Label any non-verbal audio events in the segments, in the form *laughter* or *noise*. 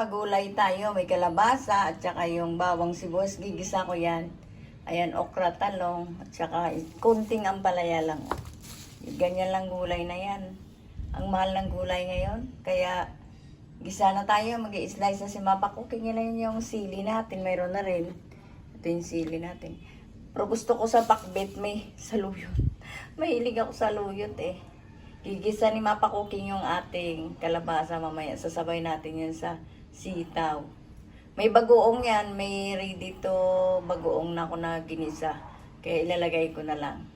magulay tayo. May kalabasa at saka yung bawang sibuyas. Gigisa ko yan. Ayan, okra, talong. At saka kunting ampalaya lang. Ganyan lang gulay na yan. Ang mahal ng gulay ngayon. Kaya gisa na tayo. Mag-i-slice na si Mapa Cooking. Yan lang yung sili natin. Mayroon na rin. Ito yung sili natin. Pero gusto ko sa pakbet may saluyot. *laughs* Mahilig ako sa luyot eh. Gigisa ni Mapa Cooking yung ating kalabasa mamaya. Sasabay natin yan sa sitaw. May bagoong yan. May ready to bagoong na ako na ginisa. Kaya ilalagay ko na lang.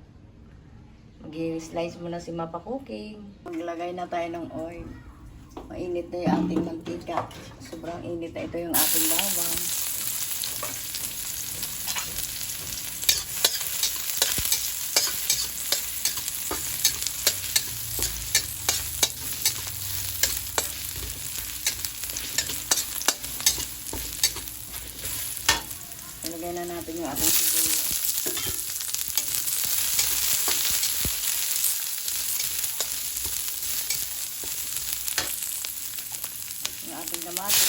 Mag-slice muna si Mapa Cooking. Maglagay na tayo ng oil. Mainit na yung ating mantika. Sobrang init na ito yung ating bawang. Ilagay na natin yung ating sibuyas. Yung ating damati.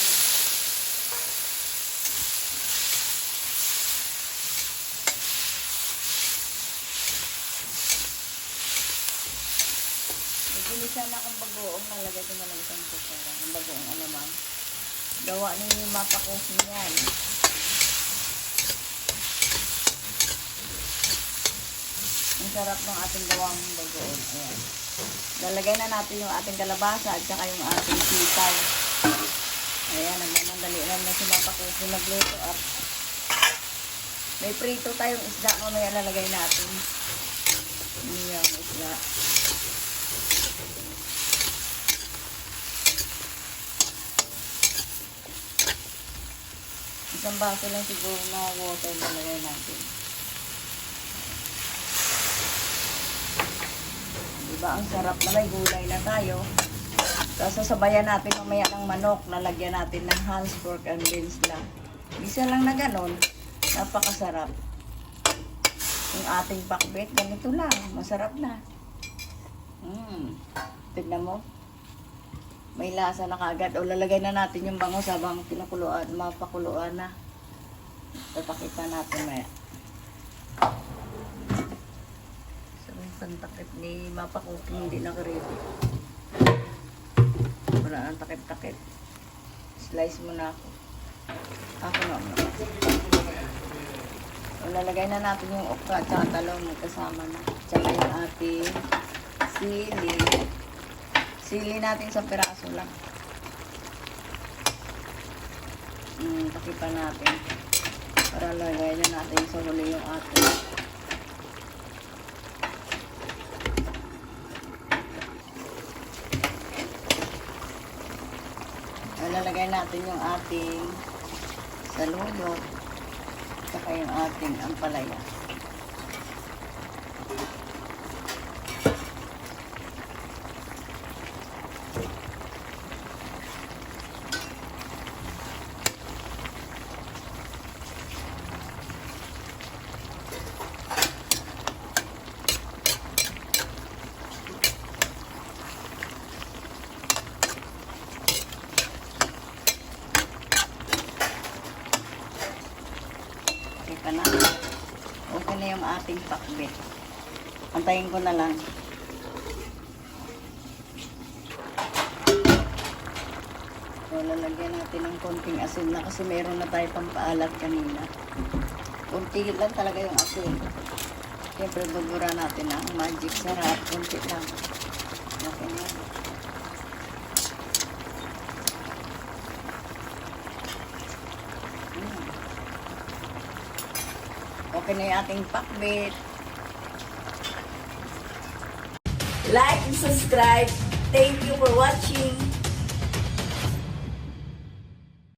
May ginisa na akong bagoong nalagay ko na lang isang kutsara. Ang bagoong alamang. Gawa ni Mapa Cooking yan. Sarap ng ating gawang bagoong. Ayan. Lalagay na natin yung ating kalabasa at saka yung ating sitaw. Ayan, nagmamandali lang na sumapakuso nagluto at may prito tayong isda mamaya lalagay natin. Ayan, isda. Isang baso lang siguro na water lalagay natin. Diba, ang sarap na may gulay na tayo. Tapos sasabayan natin mamaya ng manok, lalagyan natin ng Hans pork and beans lang. Isa lang na ganon, napakasarap. Yung ating pakbet, ganito lang, masarap na. Mm. Tignan mo. May lasa na kagad. O lalagay na natin yung bangus habang pinakuluan, mapakuluan na. Papakita natin maya. So, yung pantakip ni Mapa Cooking hindi nakaready. Wala nang takip-takip. Slice mo na ako. Ako na ako. So, lalagay na natin yung okra at saka talong magkasama na. Tsaka yung ating sili. Sili natin sa piraso lang. Hmm, takipan natin. Para lagay na natin sa huli yung ating Lalagay natin yung ating saluyot saka yung ating ampalaya. Pa na. Okay na yung ating pakbet. Antayin ko na lang. So, lalagyan natin ng konting asin na kasi meron na tayo pang paalat kanina. Kunti lang talaga yung asin. Siyempre, bubura natin ang magic sarap. Kunti lang. Okay na. Okay na yung ating pakbet. Like and subscribe. Thank you for watching.